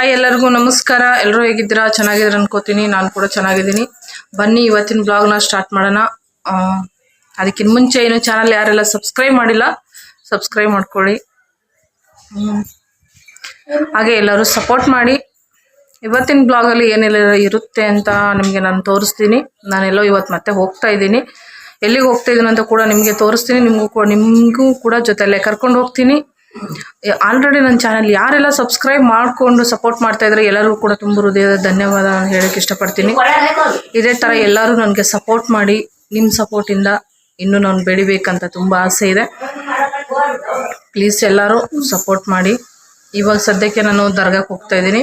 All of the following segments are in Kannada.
ಹಾಯ್, ಎಲ್ಲರಿಗೂ ನಮಸ್ಕಾರ. ಎಲ್ಲರೂ ಹೇಗಿದ್ದೀರಾ? ಚೆನ್ನಾಗಿದ್ದೀರ ಅನ್ಕೋತೀನಿ. ನಾನು ಕೂಡ ಚೆನ್ನಾಗಿದ್ದೀನಿ. ಬನ್ನಿ, ಇವತ್ತಿನ ಬ್ಲಾಗ್ನ ಸ್ಟಾರ್ಟ್ ಮಾಡೋಣ. ಅದಕ್ಕಿಂತ ಮುಂಚೆ ಏನು ಚಾನಲ್ ಯಾರೆಲ್ಲ ಸಬ್ಸ್ಕ್ರೈಬ್ ಮಾಡಿಲ್ಲ ಸಬ್ಸ್ಕ್ರೈಬ್ ಮಾಡ್ಕೊಳ್ಳಿ. ಹಾಗೆ ಎಲ್ಲರೂ ಸಪೋರ್ಟ್ ಮಾಡಿ. ಇವತ್ತಿನ ಬ್ಲಾಗಲ್ಲಿ ಏನೆಲ್ಲ ಇರುತ್ತೆ ಅಂತ ನಿಮಗೆ ನಾನು ತೋರಿಸ್ತೀನಿ. ನಾನೆಲ್ಲೋ ಇವತ್ತು ಮತ್ತೆ ಹೋಗ್ತಾ ಇದ್ದೀನಿ. ಎಲ್ಲಿಗೆ ಹೋಗ್ತಾ ಇದ್ದೀನಿ ಅಂತ ಕೂಡ ನಿಮಗೆ ತೋರಿಸ್ತೀನಿ. ನಿಮಗೂ ಕೂಡ ನಿಮಗೂ ಕೂಡ ಜೊತೆಯಲ್ಲೇ ಕರ್ಕೊಂಡು ಹೋಗ್ತೀನಿ. ಆಲ್ರೆಡಿ ನನ್ನ ಚಾನಲ್ ಯಾರೆಲ್ಲ ಸಬ್ಸ್ಕ್ರೈಬ್ ಮಾಡಿಕೊಂಡು ಸಪೋರ್ಟ್ ಮಾಡ್ತಾ ಇದ್ದಾರೆ ಎಲ್ಲರಿಗೂ ಕೂಡ ತುಂಬ ಹೃದಯದ ಧನ್ಯವಾದ ಹೇಳಕ್ಕೆ ಇಷ್ಟಪಡ್ತೀನಿ. ಇದೇ ಥರ ಎಲ್ಲರೂ ನನಗೆ ಸಪೋರ್ಟ್ ಮಾಡಿ ನಿಮ್ಮ ಸಪೋರ್ಟಿಂದ ಇನ್ನೂ ನಾನು ಬೆಳಿಬೇಕಂತ ತುಂಬ ಆಸೆ ಇದೆ. ಪ್ಲೀಸ್ ಎಲ್ಲರೂ ಸಪೋರ್ಟ್ ಮಾಡಿ. ಇವಾಗ ಸದ್ಯಕ್ಕೆ ನಾನು ದರ್ಗಾಕ್ಕೆ ಹೋಗ್ತಾ ಇದ್ದೀನಿ.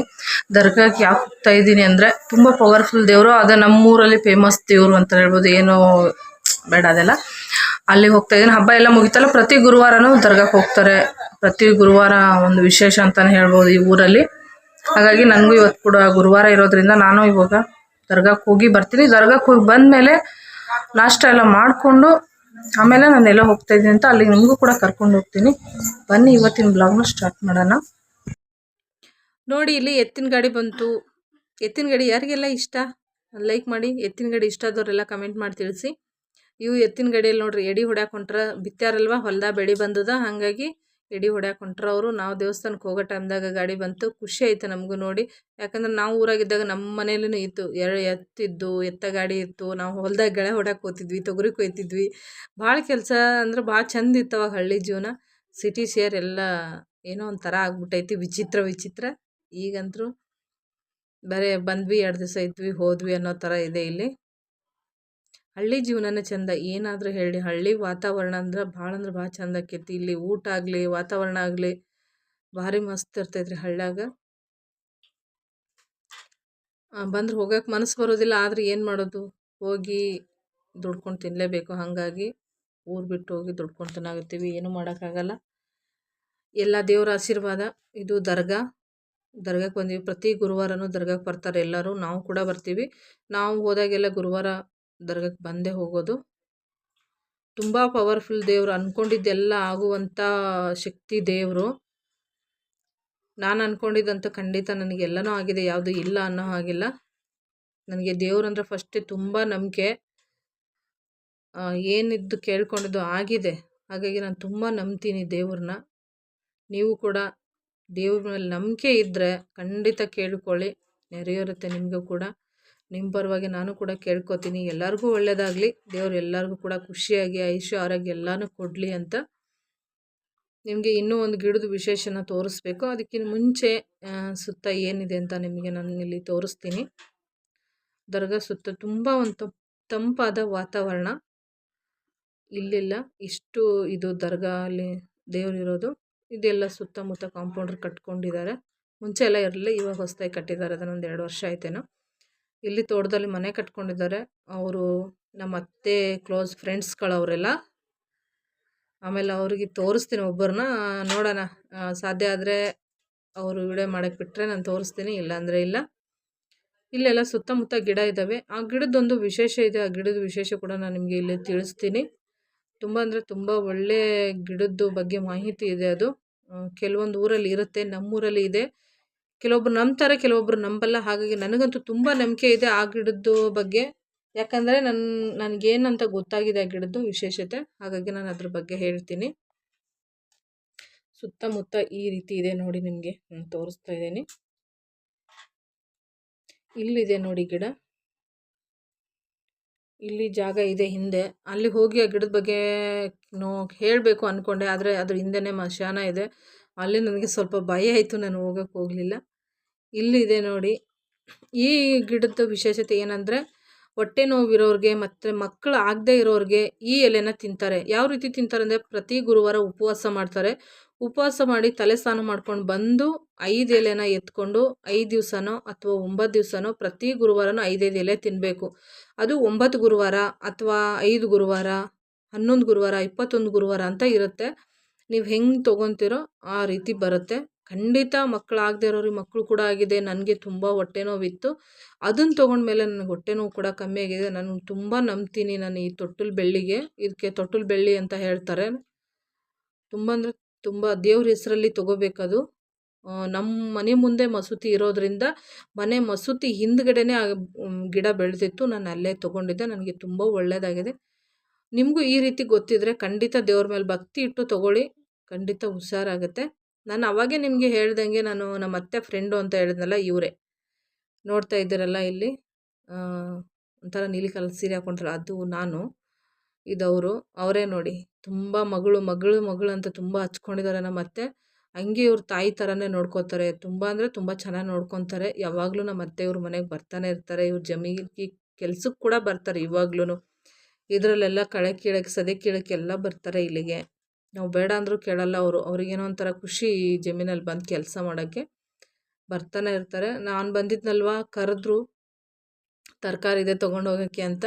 ದರ್ಗಾಕ್ಕೆ ಯಾಕೆ ಹೋಗ್ತಾ ಇದ್ದೀನಿ ಅಂದರೆ ತುಂಬ ಪವರ್ಫುಲ್ ದೇವರು ಅದೇ ನಮ್ಮೂರಲ್ಲಿ ಫೇಮಸ್ ದೇವರು ಅಂತ ಹೇಳ್ಬೋದು, ಏನು ಬೇಡ ಅದೆಲ್ಲ. ಅಲ್ಲಿಗೆ ಹೋಗ್ತಾ ಇದ್ದೀನಿ. ಹಬ್ಬ ಎಲ್ಲ ಮುಗಿತಲ್ಲ, ಪ್ರತಿ ಗುರುವಾರನೂ ದರ್ಗಾಕ್ಕೆ ಹೋಗ್ತಾರೆ. ಪ್ರತಿ ಗುರುವಾರ ಒಂದು ವಿಶೇಷ ಅಂತಲೇ ಹೇಳ್ಬೋದು ಈ ಊರಲ್ಲಿ. ಹಾಗಾಗಿ ನನಗೂ ಇವತ್ತು ಕೂಡ ಗುರುವಾರ ಇರೋದ್ರಿಂದ ನಾನು ಇವಾಗ ದರ್ಗಾಕ್ಕೆ ಹೋಗಿ ಬರ್ತೀನಿ. ದರ್ಗಾಕ್ಕೆ ಹೋಗಿ ಬಂದಮೇಲೆ ನಾಷ್ಟ ಎಲ್ಲ ಮಾಡಿಕೊಂಡು ಆಮೇಲೆ ನಾನು ಎಲ್ಲ ಹೋಗ್ತಾ ಇದ್ದೀನಿ ಅಂತ ಅಲ್ಲಿಗೆ ನಿಮಗೂ ಕೂಡ ಕರ್ಕೊಂಡು ಹೋಗ್ತೀನಿ. ಬನ್ನಿ, ಇವತ್ತಿನ ಬ್ಲಾಗ್ನ ಸ್ಟಾರ್ಟ್ ಮಾಡೋಣ. ನೋಡಿ, ಇಲ್ಲಿ ಎತ್ತಿನ ಗಾಡಿ ಬಂತು. ಎತ್ತಿನ ಗಾಡಿ ಯಾರಿಗೆಲ್ಲ ಇಷ್ಟ? ಲೈಕ್ ಮಾಡಿ. ಎತ್ತಿನ ಗಾಡಿ ಇಷ್ಟ ಆದವರೆಲ್ಲ ಕಮೆಂಟ್ ಮಾಡಿ ತಿಳಿಸಿ. ಇವು ಎತ್ತಿನ ಗಾಡಿಯಲ್ಲಿ ನೋಡ್ರಿ, ಎಡಿ ಹೊಡ್ಯಾಕೆ ಹೊಂಟ್ರ ಬಿತ್ತಾರಲ್ವ, ಹೊಲ್ದಾಗ ಬೆಳೆ ಬಂದದ, ಹಾಗಾಗಿ ಎಡಿ ಹೊಡ್ಯಾಕೆ ಹೊಂಟ್ರ ಅವರು. ನಾವು ದೇವಸ್ಥಾನಕ್ಕೆ ಹೋಗೋ ಟೈಮ್ದಾಗ ಗಾಡಿ ಬಂತು, ಖುಷಿ ಆಯ್ತು ನಮಗೂ ನೋಡಿ. ಯಾಕಂದ್ರೆ ನಾವು ಊರಾಗಿದ್ದಾಗ ನಮ್ಮ ಮನೇಲೂ ಇತ್ತು ಎರಡು ಎತ್ತಿದ್ದು, ಎತ್ತ ಗಾಡಿ ಇತ್ತು, ನಾವು ಹೊಲ್ದಾಗ ಗೆಳೆ ಹೊಡ್ಯಾಕೆ ಹೋಗ್ತಿದ್ವಿ ತೊಗರಿ ಕೊಯ್ತಿದ್ವಿ. ಭಾಳ ಕೆಲಸ ಅಂದ್ರೆ ಭಾಳ ಚಂದ ಇತ್ತು ಹಳ್ಳಿ ಜೀವನ. ಸಿಟಿ ಶೇರ್ ಎಲ್ಲ ಏನೋ ಒಂಥರ ಆಗ್ಬಿಟ್ಟೈತಿ, ವಿಚಿತ್ರ ವಿಚಿತ್ರ. ಈಗಂತೂ ಬರೇ ಬಂದ್ವಿ, ಎರಡು ದಿವಸ ಇದ್ವಿ, ಹೋದ್ವಿ ಅನ್ನೋ ಥರ ಇದೆ ಇಲ್ಲಿ. ಹಳ್ಳಿ ಜೀವನನೇ ಚಂದ, ಏನಾದರೂ ಹೇಳಿ ಹಳ್ಳಿ ವಾತಾವರಣ ಅಂದ್ರೆ ಭಾಳ ಅಂದ್ರೆ ಭಾಳ ಚಂದ ಆಕೈತಿ. ಇಲ್ಲಿ ಊಟ ಆಗಲಿ, ವಾತಾವರಣ ಆಗಲಿ, ಭಾರಿ ಮಸ್ತ್ ಇರ್ತೈತ್ರಿ ಹಳ್ಳ್ಯಾಗ. ಬಂದ್ರೆ ಹೋಗಕ್ಕೆ ಮನಸ್ಸು ಬರೋದಿಲ್ಲ, ಆದ್ರೆ ಏನು ಮಾಡೋದು? ಹೋಗಿ ದುಡ್ಕೊಂಡು ತಿನ್ನಲೇಬೇಕು ಹಾಗಾಗಿ ಊರು ಬಿಟ್ಟು ಹೋಗಿ ದುಡ್ಕೊಂಡು ತಿನ್ನಾಗತ್ತೀವಿ ಏನೂ ಮಾಡೋಕ್ಕಾಗಲ್ಲ. ಎಲ್ಲ ದೇವರ ಆಶೀರ್ವಾದ. ಇದು ದರ್ಗಾ. ದರ್ಗಾಕ್ಕೆ ಬಂದೀವಿ. ಪ್ರತಿ ಗುರುವಾರನೂ ದರ್ಗಾಕ್ಕೆ ಬರ್ತಾರೆ ಎಲ್ಲರೂ. ನಾವು ಕೂಡ ಬರ್ತೀವಿ. ನಾವು ಹೋದಾಗೆಲ್ಲ ಗುರುವಾರ ದರ್ಗಾಕ್ಕೆ ಬಂದೇ ಹೋಗೋದು. ತುಂಬ ಪವರ್ಫುಲ್ ದೇವರು. ಅಂದ್ಕೊಂಡಿದ್ದೆಲ್ಲ ಆಗುವಂಥ ಶಕ್ತಿ ದೇವರು. ನಾನು ಅಂದ್ಕೊಂಡಿದ್ದಂಥ ಖಂಡಿತ ನನಗೆಲ್ಲನೂ ಆಗಿದೆ. ಯಾವುದು ಇಲ್ಲ ಅನ್ನೋ ಹಾಗಿಲ್ಲ. ನನಗೆ ದೇವ್ರಂದ್ರೆ ಫಸ್ಟೇ ತುಂಬ ನಂಬಿಕೆ. ಏನಿದ್ದು ಕೇಳ್ಕೊಂಡಿದ್ದು ಆಗಿದೆ. ಹಾಗಾಗಿ ನಾನು ತುಂಬ ನಂಬ್ತೀನಿ ದೇವ್ರನ್ನ. ನೀವು ಕೂಡ ದೇವ್ರ ಮೇಲೆ ನಂಬಿಕೆ ಇದ್ದರೆ ಖಂಡಿತ ಕೇಳ್ಕೊಳ್ಳಿ. ನೆರವೇರುತ್ತೆ ನಿಮಗೂ ಕೂಡ. ನಿಮ್ಮ ಪರವಾಗಿ ನಾನು ಕೂಡ ಕೇಳ್ಕೊತೀನಿ. ಎಲ್ಲರಿಗೂ ಒಳ್ಳೆಯದಾಗಲಿ ದೇವರು ಎಲ್ಲರಿಗೂ ಕೂಡ ಖುಷಿಯಾಗಿ ಐಶ್ವ ಆರೋಗ್ಯ ಎಲ್ಲನೂ ಕೊಡಲಿ ಅಂತ ನಿಮಗೆ ಇನ್ನೂ ಒಂದು ಗಿಡದ ವಿಶೇಷನ ತೋರಿಸ್ಬೇಕು. ಅದಕ್ಕಿಂತ ಮುಂಚೆ ಸುತ್ತ ಏನಿದೆ ಅಂತ ನಿಮಗೆ ನಾನು ಇಲ್ಲಿ ತೋರಿಸ್ತೀನಿ. ದರ್ಗಾ ಸುತ್ತ ತುಂಬ ಒಂದು ತಪ್, ತಂಪಾದ ವಾತಾವರಣ. ಇಲ್ಲಿಲ್ಲ. ಇಷ್ಟು ಇದು ದರ್ಗಾ ಅಲ್ಲಿ ದೇವರಿರೋದು ಇದೆಲ್ಲ ಸುತ್ತಮುತ್ತ ಕಾಂಪೌಂಡ್ರ್ ಕಟ್ಕೊಂಡಿದ್ದಾರೆ. ಮುಂಚೆ ಎಲ್ಲ ಇರಲಿಲ್ಲ, ಇವಾಗ ಹೊಸದಾಗಿ ಕಟ್ಟಿದ್ದಾರೆ. ಅದನ್ನೊಂದು ಎರಡು ವರ್ಷ ಆಯ್ತೇನೋ. ಇಲ್ಲಿ ತೋಟದಲ್ಲಿ ಮನೆ ಕಟ್ಕೊಂಡಿದ್ದಾರೆ. ಅವರು ನಮ್ಮ ಅತ್ತೆ ಕ್ಲೋಸ್ ಫ್ರೆಂಡ್ಸ್ಗಳವರೆಲ್ಲ ಆಮೇಲೆ ಅವ್ರಿಗೆ ತೋರಿಸ್ತೀನಿ ಒಬ್ಬರನ್ನ. ನೋಡೋಣ. ಸಾಧ್ಯ ಆದರೆ ಅವರು ವಿಡಿಯೋ ಮಾಡೋಕ್ಕೆ ಬಿಟ್ಟರೆ ನಾನು ತೋರಿಸ್ತೀನಿ, ಇಲ್ಲಾಂದರೆ ಇಲ್ಲ. ಇಲ್ಲೆಲ್ಲ ಸುತ್ತಮುತ್ತ ಗಿಡ ಇದ್ದಾವೆ ಆ ಗಿಡದೊಂದು ವಿಶೇಷ ಇದೆ. ಆ ಗಿಡದ ವಿಶೇಷ ಕೂಡ ನಾನು ನಿಮಗೆ ಇಲ್ಲಿ ತಿಳಿಸ್ತೀನಿ. ತುಂಬ ಅಂದರೆ ತುಂಬ ಒಳ್ಳೆ ಗಿಡದ ಬಗ್ಗೆ ಮಾಹಿತಿ ಇದೆ ಅದು. ಕೆಲವೊಂದು ಊರಲ್ಲಿ ಇರುತ್ತೆ. ನಮ್ಮೂರಲ್ಲಿ ಇದೆ. ಕೆಲವೊಬ್ರು ನಂಬ್ತಾರೆ, ಕೆಲವೊಬ್ರು ನಂಬಲ್ಲ. ಹಾಗಾಗಿ ನನಗಂತೂ ತುಂಬ ನಂಬಿಕೆ ಇದೆ ಆ ಗಿಡದ್ದು ಬಗ್ಗೆ. ಯಾಕಂದರೆ ನನ್ನ ನನಗೇನಂತ ಗೊತ್ತಾಗಿದೆ ಆ ಗಿಡದ್ದು ವಿಶೇಷತೆ. ಹಾಗಾಗಿ ನಾನು ಅದ್ರ ಬಗ್ಗೆ ಹೇಳ್ತೀನಿ. ಸುತ್ತಮುತ್ತ ಈ ರೀತಿ ಇದೆ ನೋಡಿ ನಿಮಗೆ. ನಾನು ತೋರಿಸ್ತಾ ಇದ್ದೀನಿ. ಇಲ್ಲಿದೆ ನೋಡಿ ಗಿಡ. ಇಲ್ಲಿ ಜಾಗ ಇದೆ ಹಿಂದೆ. ಅಲ್ಲಿ ಹೋಗಿ ಆ ಗಿಡದ ಬಗ್ಗೆ ನೋ, ಹೇಳಬೇಕು ಅಂದ್ಕೊಂಡೆ ಆದರೆ ಅದ್ರ ಹಿಂದೆನೇ ಮಶಾನ ಇದೆ. ಅಲ್ಲಿ ನನಗೆ ಸ್ವಲ್ಪ ಭಯ ಆಯಿತು, ನಾನು ಹೋಗೋಕ್ಕೆ ಹೋಗಲಿಲ್ಲ. ಇಲ್ಲಿದೆ ನೋಡಿ. ಈ ಗಿಡದ ವಿಶೇಷತೆ ಏನಂದರೆ, ಹೊಟ್ಟೆ ನೋವಿರೋರಿಗೆ ಮತ್ತು ಮಕ್ಕಳು ಆಗದೆ ಇರೋರಿಗೆ ಈ ಎಲೆನ ತಿಂತಾರೆ. ಯಾವ ರೀತಿ ತಿಂತಾರೆ ಅಂದರೆ, ಪ್ರತಿ ಗುರುವಾರ ಉಪವಾಸ ಮಾಡ್ತಾರೆ. ಉಪವಾಸ ಮಾಡಿ ತಲೆ ಸ್ನಾನ ಮಾಡ್ಕೊಂಡು ಬಂದು ಐದು ಎಲೆನ ಎತ್ಕೊಂಡು ಐದು ದಿವಸನೋ ಅಥವಾ ಒಂಬತ್ತು ದಿವಸನೋ ಪ್ರತಿ ಗುರುವಾರನೂ ಐದೈದು ಎಲೆ ತಿನ್ನಬೇಕು ಅದು ಒಂಬತ್ತು ಗುರುವಾರ ಅಥವಾ ಐದು ಗುರುವಾರ, ಹನ್ನೊಂದು ಗುರುವಾರ, ಇಪ್ಪತ್ತೊಂದು ಗುರುವಾರ ಅಂತ ಇರುತ್ತೆ. ನೀವು ಹೆಂಗೆ ತೊಗೊತೀರೋ ಆ ರೀತಿ ಬರುತ್ತೆ. ಖಂಡಿತ ಮಕ್ಕಳು ಆಗದೇ ಇರೋರಿಗೆ ಮಕ್ಕಳು ಕೂಡ ಆಗಿದೆ. ನನಗೆ ತುಂಬ ಹೊಟ್ಟೆ ನೋವಿತ್ತು. ಅದನ್ನು ತೊಗೊಂಡ್ಮೇಲೆ ನನಗೆ ಹೊಟ್ಟೆ ನೋವು ಕೂಡ ಕಮ್ಮಿ ಆಗಿದೆ. ನಾನು ತುಂಬ ನಂಬ್ತೀನಿ ನಾನು ಈ ತೊಟ್ಟಲು ಬೆಳ್ಳಿಗೆ. ಇದಕ್ಕೆ ತೊಟ್ಟಲು ಬೆಳ್ಳಿ ಅಂತ ಹೇಳ್ತಾರೆ. ತುಂಬ ಅಂದರೆ ತುಂಬ ದೇವ್ರ ಹೆಸರಲ್ಲಿ ತೊಗೋಬೇಕದು. ನಮ್ಮ ಮನೆ ಮುಂದೆ ಮಸೂತಿ ಇರೋದ್ರಿಂದ ಮನೆ ಮಸೂತಿ ಹಿಂದ್ಗಡೆನೇ ಗಿಡ ಬೆಳೆದಿತ್ತು. ನಾನು ಅಲ್ಲೇ ತೊಗೊಂಡಿದ್ದೆ. ನನಗೆ ತುಂಬ ಒಳ್ಳೆಯದಾಗಿದೆ ನಿಮಗೂ ಈ ರೀತಿ ಗೊತ್ತಿದ್ರೆ ಖಂಡಿತ ದೇವ್ರ ಮೇಲೆ ಭಕ್ತಿ ಇಟ್ಟು ತೊಗೊಳ್ಳಿ. ಖಂಡಿತ ಹುಷಾರಾಗುತ್ತೆ. ನಾನು ಅವಾಗೇ ನಿಮಗೆ ಹೇಳ್ದಂಗೆ ನಾನು ನಮ್ಮ ಅತ್ತೆ ಫ್ರೆಂಡು ಅಂತ ಹೇಳಿದ್ನಲ್ಲ ಇವರೇ. ನೋಡ್ತಾ ಇದ್ದೀರಲ್ಲ ಇಲ್ಲಿ. ಒಂಥರ ನೀಲಿ ಕಲರ್ ಸೀರೆ ಹಾಕೊಂಡ್ರಲ್ಲ, ಅದು ನಾನು. ಇದವರು ಅವರೇ. ನೋಡಿ. ತುಂಬ ಮಗಳು ಮಗಳು ಮಗಳು ಅಂತ ತುಂಬ ಹಚ್ಕೊಂಡಿದ್ದಾರೆ ನಮ್ಮ ಅತ್ತೆ. ಹಂಗೆ ಇವ್ರ ತಾಯಿ ಥರನೇ ನೋಡ್ಕೋತಾರೆ. ತುಂಬ ಅಂದರೆ ತುಂಬ ಚೆನ್ನಾಗಿ ನೋಡ್ಕೊತಾರೆ. ಯಾವಾಗಲೂ ನಮ್ಮ ಅತ್ತೆ ಇವ್ರ ಮನೆಗೆ ಬರ್ತಾನೆ ಇರ್ತಾರೆ. ಇವ್ರ ಜಮೀನಿಗೆ ಕೆಲ್ಸಕ್ಕೆ ಕೂಡ ಬರ್ತಾರೆ ಇವಾಗ್ಲೂ ಇದರಲ್ಲೆಲ್ಲ ಕಳೆ ಕೀಳಕ್ಕೆ ಸದೆ ಕೀಳಕ್ಕೆ ಎಲ್ಲ ಬರ್ತಾರೆ ಇಲ್ಲಿಗೆ. ನಾವು ಬೇಡ ಅಂದರೂ ಕೇಳಲ್ಲ, ಅವರು ಅವ್ರಿಗೇನೋ ಒಂಥರ ಖುಷಿ ಈ ಜಮೀನಲ್ಲಿ ಬಂದು ಕೆಲಸ ಮಾಡೋಕ್ಕೆ ಬರ್ತಾನೆ ಇರ್ತಾರೆ. ನಾನು ಬಂದಿದ್ನಲ್ವ, ಕರೆದ್ರು ತರಕಾರಿ ಇದೆ ತೊಗೊಂಡು ಹೋಗೋಕ್ಕೆ ಅಂತ.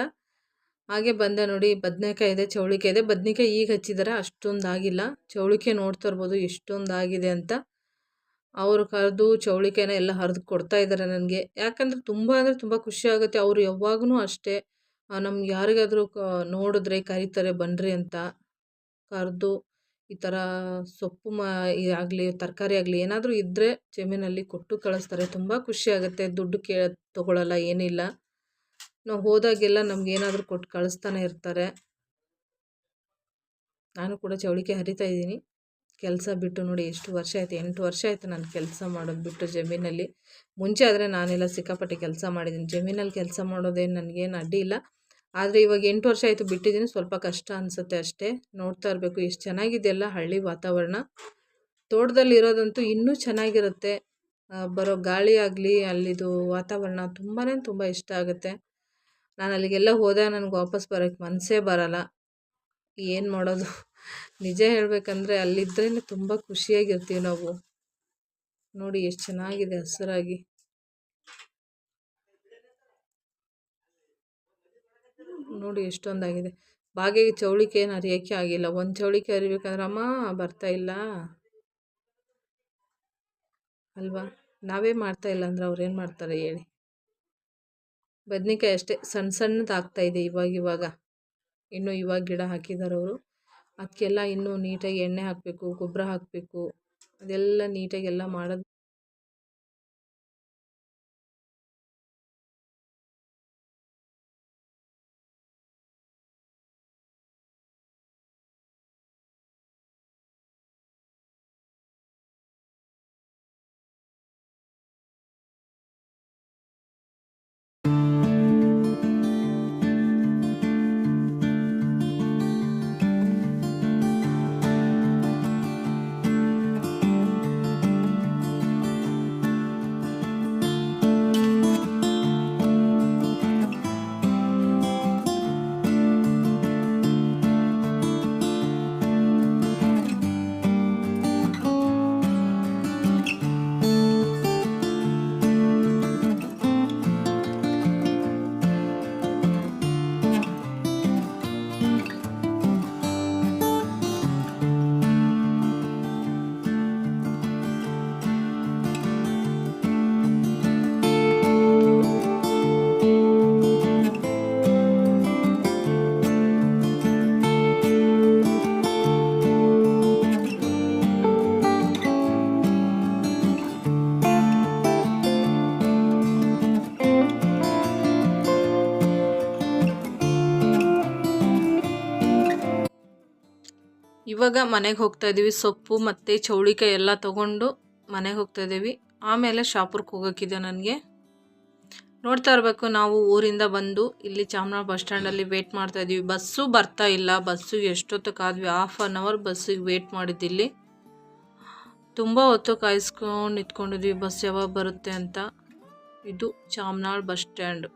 ಹಾಗೆ ಬಂದೆ ನೋಡಿ, ಬದನೇಕಾಯಿ ಇದೆ, ಚೌಳಿಕಾಯಿ ಇದೆ. ಬದನೇಕಾಯಿ ಈಗ ಹಚ್ಚಿದ್ದಾರೆ ಅಷ್ಟೊಂದು ಆಗಿಲ್ಲ. ಚೌಳಿಕಾಯಿ ನೋಡ್ತಾ ಇರ್ಬೋದು, ಎಷ್ಟೊಂದು ಆಗಿದೆ ಅಂತ. ಅವರು ಕರೆದು ಚೌಳಿಕಾಯಿನ ಎಲ್ಲ ಹರಿದು ಕೊಡ್ತಾ ಇದ್ದಾರೆ ನನಗೆ. ಯಾಕಂದರೆ ತುಂಬ ಅಂದರೆ ತುಂಬ ಖುಷಿ ಆಗುತ್ತೆ. ಅವರು ಯಾವಾಗೂ ಅಷ್ಟೇ. ನಮ್ಗೆ ಯಾರಿಗಾದರೂ ನೋಡಿದ್ರೆ, ಕರೀತಾರೆ ಬನ್ನಿರಿ ಅಂತ ಕರೆದು ಈ ಥರ ಸೊಪ್ಪು ಮಾ ಆಗಲಿ, ತರಕಾರಿ ಆಗಲಿ ಏನಾದರೂ ಇದ್ದರೆ ಜಮೀನಲ್ಲಿ ಕೊಟ್ಟು ಕಳಿಸ್ತಾರೆ. ತುಂಬ ಖುಷಿಯಾಗುತ್ತೆ ದುಡ್ಡು ಕೇ, ತೊಗೊಳಲ್ಲ, ಏನಿಲ್ಲ. ನಾವು ಹೋದಾಗೆಲ್ಲ ನಮ್ಗೆ ಏನಾದರೂ ಕೊಟ್ಟು ಕಳಿಸ್ತಾನೆ ಇರ್ತಾರೆ. ನಾನು ಕೂಡ ಚೌಳಿಕೆ ಹರಿತಾ ಇದ್ದೀನಿ. ಕೆಲಸ ಬಿಟ್ಟು ನೋಡಿ ಎಷ್ಟು ವರ್ಷ ಆಯಿತು. ಎಂಟು ವರ್ಷ ಆಯಿತು ನಾನು ಕೆಲಸ ಮಾಡೋದು ಬಿಟ್ಟು ಜಮೀನಲ್ಲಿ. ಮುಂಚೆ ಆದರೆ ನಾನೆಲ್ಲ ಸಿಕ್ಕಾಪಟ್ಟೆ ಕೆಲಸ ಮಾಡಿದ್ದೀನಿ. ಜಮೀನಲ್ಲಿ ಕೆಲಸ ಮಾಡೋದೇನು ನನಗೇನು ಅಡ್ಡಿ ಇಲ್ಲ. ಆದರೆ ಇವಾಗ ಎಂಟು ವರ್ಷ ಆಯಿತು ಬಿಟ್ಟಿದ್ದೀನಿ. ಸ್ವಲ್ಪ ಕಷ್ಟ ಅನಿಸುತ್ತೆ ಅಷ್ಟೇ. ನೋಡ್ತಾ ಇರಬೇಕು. ಎಷ್ಟು ಚೆನ್ನಾಗಿದೆಯಲ್ಲ ಹಳ್ಳಿ ವಾತಾವರಣ. ತೋಟದಲ್ಲಿ ಇರೋದಂತೂ ಇನ್ನೂ ಚೆನ್ನಾಗಿರುತ್ತೆ. ಬರೋ ಗಾಳಿ ಆಗಲಿ, ಅಲ್ಲಿದು ವಾತಾವರಣ ತುಂಬಾ ತುಂಬ ಇಷ್ಟ ಆಗುತ್ತೆ. ನಾನು ಅಲ್ಲಿಗೆಲ್ಲ ಹೋದಾಗ ನನಗೆ ವಾಪಸ್ ಬರೋಕ್ಕೆ ಮನಸ್ಸೇ ಬರಲ್ಲ. ಏನು ಮಾಡೋದು? ನಿಜ ಹೇಳಬೇಕಂದ್ರೆ ಅಲ್ಲಿದ್ರೇ ತುಂಬ ಖುಷಿಯಾಗಿರ್ತೀವಿ ನಾವು. ನೋಡಿ ಎಷ್ಟು ಚೆನ್ನಾಗಿದೆ ಹಸಿರಾಗಿ. ನೋಡಿ ಎಷ್ಟೊಂದಾಗಿದೆ. ಬಾಗಿಗೆ ಚೌಳಿಕೆ ಏನು ಅರಿಯೋಕ್ಕೆ ಆಗಿಲ್ಲ. ಒಂದು ಚೌಳಿಕೆ ಅರಿಬೇಕಂದ್ರೆ ಅಮ್ಮ ಬರ್ತಾ ಇಲ್ಲ. ಅಲ್ವಾ? ನಾವೇ ಮಾಡ್ತಾ ಇಲ್ಲ ಅಂದ್ರೆ ಅವ್ರು ಏನು ಮಾಡ್ತಾರೆ ಹೇಳಿ. ಬದ್ನಿಕಾಯಿ ಅಷ್ಟೇ ಸಣ್ಣ ಸಣ್ಣದು ಆಗ್ತಾಯಿದೆ ಇವಾಗ ಇವಾಗ. ಇನ್ನೂ ಇವಾಗ ಗಿಡ ಹಾಕಿದ್ದಾರೆ ಅವರು. ಅದಕ್ಕೆಲ್ಲ ಇನ್ನೂ ನೀಟಾಗಿ ಎಣ್ಣೆ ಹಾಕಬೇಕು, ಗೊಬ್ಬರ ಹಾಕಬೇಕು. ಅದೆಲ್ಲ ನೀಟಾಗಿ ಎಲ್ಲ ಮಾಡೋದು ಇವಾಗ ಮನೆಗೆ ಹೋಗ್ತಾ ಇದ್ದೀವಿ ಸೊಪ್ಪು ಮತ್ತು ಚೌಳಿಕಾಯಿ ಎಲ್ಲ ತೊಗೊಂಡು ಮನೆಗೆ ಹೋಗ್ತಾ ಇದ್ದೀವಿ ಆಮೇಲೆ ಶಾಪುರಕ್ಕೆ ಹೋಗೋಕ್ಕಿದೆ ನನಗೆ. ನೋಡ್ತಾ ಇರಬೇಕು, ನಾವು ಊರಿಂದ ಬಂದು ಇಲ್ಲಿ ಚಾಮರಾಜ ಬಸ್ ಸ್ಟ್ಯಾಂಡಲ್ಲಿ ವೇಟ್ ಮಾಡ್ತಾ ಇದ್ದೀವಿ ಬಸ್ಸು ಬರ್ತಾ ಇಲ್ಲ. ಬಸ್ಸು ಎಷ್ಟೊತ್ತು ಕಾದ್ವಿ ಹಾಫ್ ಆನ್ ಅವರ್ ಬಸ್ಸಿಗೆ ವೇಟ್ ಮಾಡಿದ್ದಿಲ್ಲಿ ತುಂಬ ಹೊತ್ತು ಕಾಯಿಸ್ಕೊಂಡು ನಿಂತ್ಕೊಂಡಿದ್ವಿ. ಬಸ್ ಯಾವಾಗ ಬರುತ್ತೆ ಅಂತ. ಇದು ಚಾಮನಾಳ್ ಬಸ್ ಸ್ಟ್ಯಾಂಡ್.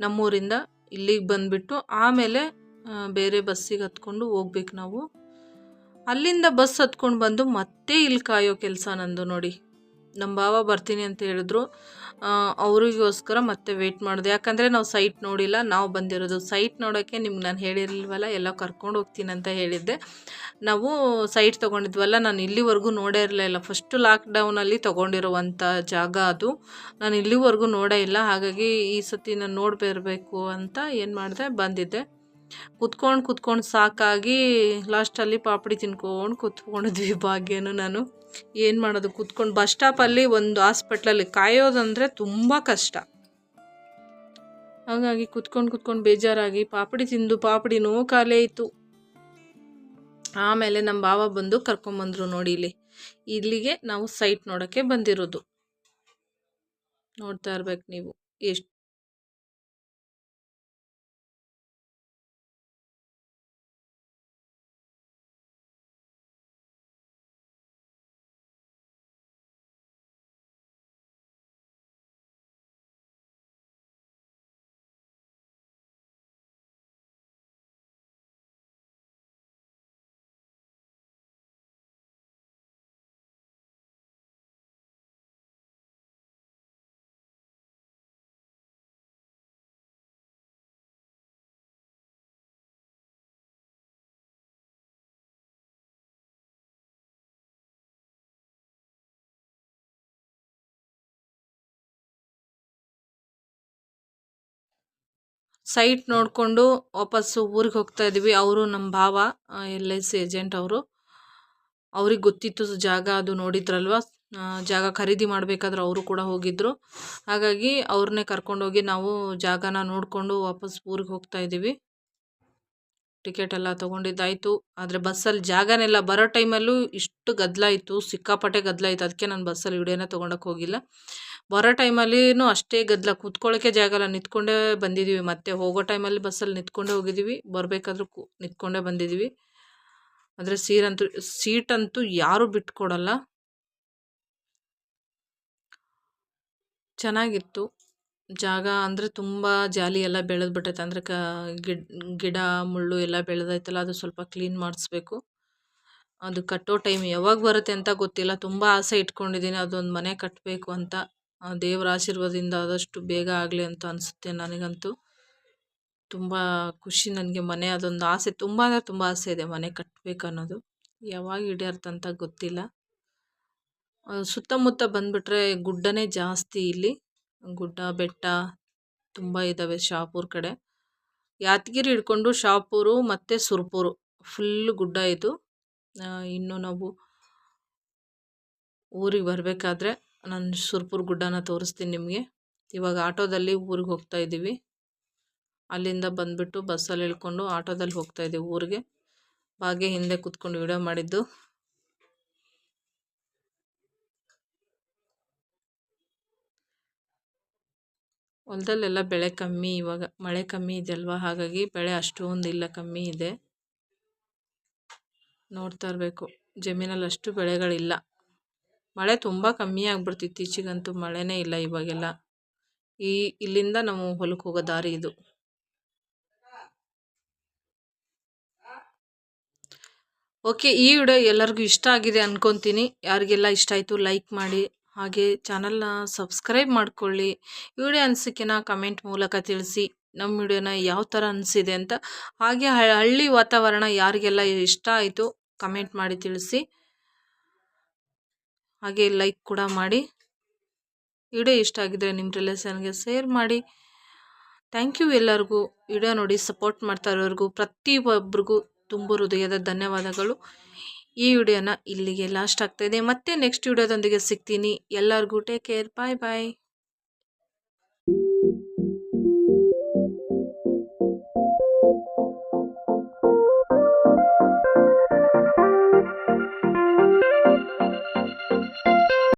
ನಮ್ಮೂರಿಂದ ಇಲ್ಲಿಗೆ ಬಂದುಬಿಟ್ಟು ಆಮೇಲೆ ಬೇರೆ ಬಸ್ಸಿಗೆ ಹತ್ಕೊಂಡು ಹೋಗ್ಬೇಕು ನಾವು. ಅಲ್ಲಿಂದ ಬಸ್ ಹತ್ಕೊಂಡು ಬಂದು ಮತ್ತೆ ಇಲ್ಲಿ ಕಾಯೋ ಕೆಲಸ ನಂದು ನೋಡಿ. ನಮ್ಮ ಭಾವ ಬರ್ತೀನಿ ಅಂತ ಹೇಳಿದ್ರು. ಅವರಿಗೋಸ್ಕರ ಮತ್ತೆ ವೆಯ್ಟ್ ಮಾಡಿದೆ. ಯಾಕಂದರೆ ನಾವು ಸೈಟ್ ನೋಡಿಲ್ಲ, ನಾವು ಬಂದಿರೋದು. ಸೈಟ್ ನೋಡೋಕ್ಕೆ ನಿಮ್ಗೆ ನಾನು ಹೇಳಿರಲಿಲ್ವಲ್ಲ, ಎಲ್ಲ ಕರ್ಕೊಂಡು ಹೋಗ್ತೀನಿ ಅಂತ ಹೇಳಿದ್ದೆ. ನಾವು ಸೈಟ್ ತೊಗೊಂಡಿದ್ವಲ್ಲ, ನಾನು ಇಲ್ಲಿವರೆಗೂ ನೋಡೇ ಇರಲಿಲ್ಲ ಫಸ್ಟು ಲಾಕ್ಡೌನಲ್ಲಿ ತೊಗೊಂಡಿರುವಂಥ ಜಾಗ ಅದು. ನಾನು ಇಲ್ಲಿವರೆಗೂ ನೋಡೇ ಇಲ್ಲ. ಹಾಗಾಗಿ ಈ ಸತಿ ನಾನು ನೋಡಬೇಕು ಅಂತ ಏನು ಮಾಡಿದೆ, ಬಂದಿದ್ದೆ. ಕುತ್ಕೊಂಡು ಕುತ್ಕೊಂಡು ಸಾಕಾಗಿ ಲಾಸ್ಟಲ್ಲಿ ಪಾಪಡಿ ತಿನ್ಕೊಂಡು ಕುತ್ಕೊಂಡಿದ್ವಿ ಭಾಗ್ಯನು ನಾನು. ಏನು ಮಾಡೋದು, ಕುತ್ಕೊಂಡು ಬಸ್ ಸ್ಟಾಪಲ್ಲಿ ಒಂದು ಹಾಸ್ಪಿಟ್ಲಲ್ಲಿ ಕಾಯೋದಂದರೆ ತುಂಬ ಕಷ್ಟ. ಹಾಗಾಗಿ ಕುತ್ಕೊಂಡು ಕುತ್ಕೊಂಡು ಬೇಜಾರಾಗಿ ಪಾಪಡಿ ತಿಂದು ಪಾಪಡಿನೂ ಖಾಲಿ ಇತ್ತು ಆಮೇಲೆ ನಮ್ಮ ಬಾವ ಬಂದು ಕರ್ಕೊಂಬಂದರು ನೋಡಿ ಇಲ್ಲಿ. ಇಲ್ಲಿಗೆ ನಾವು ಸೈಟ್ ನೋಡೋಕ್ಕೆ ಬಂದಿರೋದು. ನೋಡ್ತಾ ಇರ್ಬೇಕು ನೀವು. ಎಷ್ಟು ಸೈಟ್ ನೋಡಿಕೊಂಡು ವಾಪಸ್ಸು ಊರಿಗೆ ಹೋಗ್ತಾ ಇದ್ವಿ. ಅವರು ನಮ್ಮ ಭಾವ ಎಲ್ ಐ ಸಿ ಏಜೆಂಟ್ ಅವರು. ಅವ್ರಿಗೆ ಗೊತ್ತಿತ್ತು ಜಾಗ ಅದು ನೋಡಿದ್ರಲ್ವ. ಜಾಗ ಖರೀದಿ ಮಾಡಬೇಕಾದ್ರೆ ಅವರು ಕೂಡ ಹೋಗಿದ್ದರು ಹಾಗಾಗಿ ಅವ್ರನ್ನೇ ಕರ್ಕೊಂಡೋಗಿ ನಾವು ಜಾಗನ ನೋಡಿಕೊಂಡು ವಾಪಸ್ ಊರಿಗೆ ಹೋಗ್ತಾ ಇದ್ದೀವಿ. ಟಿಕೆಟ್ ಎಲ್ಲ ತೊಗೊಂಡಿದ್ದಾಯಿತು. ಆದರೆ ಬಸ್ಸಲ್ಲಿ ಜಾಗನೆಲ್ಲ ಬರೋ ಟೈಮಲ್ಲೂ ಇಷ್ಟು ಗದ್ದಲ ಇತ್ತು. ಸಿಕ್ಕಾಪಟ್ಟೆ ಗದ್ದಲ ಇತ್ತು. ಅದಕ್ಕೆ ನಾನು ಬಸ್ಸಲ್ಲಿ ವಿಡಿಯೋನೇ ತೊಗೊಂಡೋಕೆ ಹೋಗಿಲ್ಲ. ಬರೋ ಟೈಮಲ್ಲಿನೂ ಅಷ್ಟೇ ಗದ್ದಲ ಕೂತ್ಕೊಳ್ಳೋಕ್ಕೆ ಜಾಗಲ್ಲ. ನಿತ್ಕೊಂಡೇ ಬಂದಿದ್ದೀವಿ ಮತ್ತೆ ಹೋಗೋ ಟೈಮಲ್ಲಿ ಬಸ್ಸಲ್ಲಿ ನಿಂತ್ಕೊಂಡೇ ಹೋಗಿದ್ದೀವಿ ಬರಬೇಕಾದ್ರೂ ಕು ನಿಂತ್ಕೊಂಡೇ ಬಂದಿದ್ದೀವಿ ಅಂದರೆ ಸೀರಂತೂ ಸೀಟಂತೂ ಯಾರೂ ಬಿಟ್ಕೊಡಲ್ಲ. ಚೆನ್ನಾಗಿತ್ತು. ಜಾಗ ಅಂದರೆ ತುಂಬ ಜಾಲಿ ಎಲ್ಲ ಬೆಳೆದ್ಬಿಟ್ಟೈತೆ. ಅಂದರೆ ಕ ಗಿಡ ಮುಳ್ಳು ಎಲ್ಲ ಬೆಳೆದೈತಲ್ಲ, ಅದು ಸ್ವಲ್ಪ ಕ್ಲೀನ್ ಮಾಡಿಸ್ಬೇಕು. ಅದು ಕಟ್ಟೋ ಟೈಮ್ ಯಾವಾಗ ಬರುತ್ತೆ ಅಂತ ಗೊತ್ತಿಲ್ಲ. ತುಂಬ ಆಸೆ ಇಟ್ಕೊಂಡಿದ್ದೀನಿ. ಅದೊಂದು ಮನೆ ಕಟ್ಟಬೇಕು ಅಂತ. ದೇವರ ಆಶೀರ್ವಾದದಿಂದ ಆದಷ್ಟು ಬೇಗ ಆಗಲಿ ಅಂತ ಅನಿಸುತ್ತೆ ನನಗಂತೂ. ತುಂಬ ಖುಷಿ ನನಗೆ ಮನೆ ಅದೊಂದು ಆಸೆ, ತುಂಬ ಅಂದರೆ ತುಂಬ ಆಸೆ ಇದೆ ಮನೆ ಕಟ್ಟಬೇಕು ಅನ್ನೋದು ಯಾವಾಗ ಈಡೇರ್ತಂತ ಗೊತ್ತಿಲ್ಲ. ಸುತ್ತಮುತ್ತ ಬಂದುಬಿಟ್ರೆ ಗುಡ್ಡನೇ ಜಾಸ್ತಿ ಇಲ್ಲಿ. ಗುಡ್ಡ, ಬೆಟ್ಟ ತುಂಬ ಇದ್ದಾವೆ ಶಾಪೂರ್ ಕಡೆ. ಯಾದಗಿರಿ ಹಿಡ್ಕೊಂಡು ಶಾಪೂರು ಮತ್ತು ಸುರ್ಪೂರು ಫುಲ್ ಗುಡ್ಡ ಇದು. ಇನ್ನು ನಾವು ಊರಿಗೆ ಬರಬೇಕಾದ್ರೆ ನಾನು ಸುರ್ಪುರ್ ಗುಡ್ಡನ ತೋರಿಸ್ತೀನಿ ನಿಮಗೆ. ಇವಾಗ ಆಟೋದಲ್ಲಿ ಊರಿಗೆ ಹೋಗ್ತಾ ಇದ್ದೀವಿ ಅಲ್ಲಿಂದ ಬಂದುಬಿಟ್ಟು ಬಸ್ಸಲ್ಲಿ ಇಳ್ಕೊಂಡು ಆಟೋದಲ್ಲಿ ಹೋಗ್ತಾ ಇದ್ದೀವಿ ಊರಿಗೆ. ಹಾಗೆ ಹಿಂದೆ ಕೂತ್ಕೊಂಡು ವಿಡಿಯೋ ಮಾಡಿದ್ದು. ಹೊಲದಲ್ಲೆಲ್ಲ ಬೆಳೆ ಕಮ್ಮಿ ಇವಾಗ. ಮಳೆ ಕಮ್ಮಿ ಇದೆಯಲ್ವಾ ಹಾಗಾಗಿ ಬೆಳೆ ಅಷ್ಟೊಂದು ಇಲ್ಲ, ಕಮ್ಮಿ ಇದೆ. ನೋಡ್ತಾ ಇರಬೇಕು. ಜಮೀನಲ್ಲಿ ಅಷ್ಟು ಬೆಳೆಗಳಿಲ್ಲ. ಮಳೆ ತುಂಬ ಕಮ್ಮಿ ಆಗ್ಬಿಡ್ತು ಇತ್ತೀಚಿಗಂತೂ ಮಳೆನೇ ಇಲ್ಲ ಇವಾಗೆಲ್ಲ. ಈ, ಇಲ್ಲಿಂದ ನಾವು ಹೊಲಕ್ಕೆ ಹೋಗೋ ದಾರಿ ಇದು. ಓಕೆ, ಈ ವಿಡಿಯೋ ಎಲ್ಲರಿಗೂ ಇಷ್ಟ ಆಗಿದೆ ಅನ್ಕೊತೀನಿ. ಯಾರಿಗೆಲ್ಲ ಇಷ್ಟ ಆಯಿತು ಲೈಕ್ ಮಾಡಿ, ಹಾಗೆ ಚಾನಲ್ನ ಸಬ್ಸ್ಕ್ರೈಬ್ ಮಾಡ್ಕೊಳ್ಳಿ. ವಿಡಿಯೋ ಅನಿಸಿಕೆನ ಕಮೆಂಟ್ ಮೂಲಕ ತಿಳಿಸಿ ನಮ್ಮ ವಿಡಿಯೋನ ಯಾವ ಥರ ಅನಿಸಿದೆ ಅಂತ. ಹಾಗೆ ಹಳ್ಳಿ ವಾತಾವರಣ ಯಾರಿಗೆಲ್ಲ ಇಷ್ಟ ಆಯಿತು ಕಮೆಂಟ್ ಮಾಡಿ ತಿಳಿಸಿ. ಹಾಗೆ ಲೈಕ್ ಕೂಡ ಮಾಡಿ. ವಿಡಿಯೋ ಇಷ್ಟ ಆಗಿದ್ದರೆ ನಿಮ್ಮ ರಿಲೇಷನ್ಗೆ ಶೇರ್ ಮಾಡಿ. ಥ್ಯಾಂಕ್ ಯು ಎಲ್ಲರಿಗೂ. ವಿಡಿಯೋ ನೋಡಿ ಸಪೋರ್ಟ್ ಮಾಡ್ತಾ ಇರೋರಿಗೂ ಪ್ರತಿಯೊಬ್ಬರಿಗೂ ತುಂಬ ಹೃದಯದ ಧನ್ಯವಾದಗಳು. ಈ ವಿಡಿಯೋನ ಇಲ್ಲಿಗೆ ಲಾಸ್ಟ್ ಆಗ್ತಾಯಿದೆ ಮತ್ತೆ ನೆಕ್ಸ್ಟ್ ವಿಡಿಯೋದೊಂದಿಗೆ ಸಿಗ್ತೀನಿ. ಎಲ್ಲರಿಗೂ ಟೇಕ್ ಕೇರ್ ಬಾಯ್ ಬಾಯ್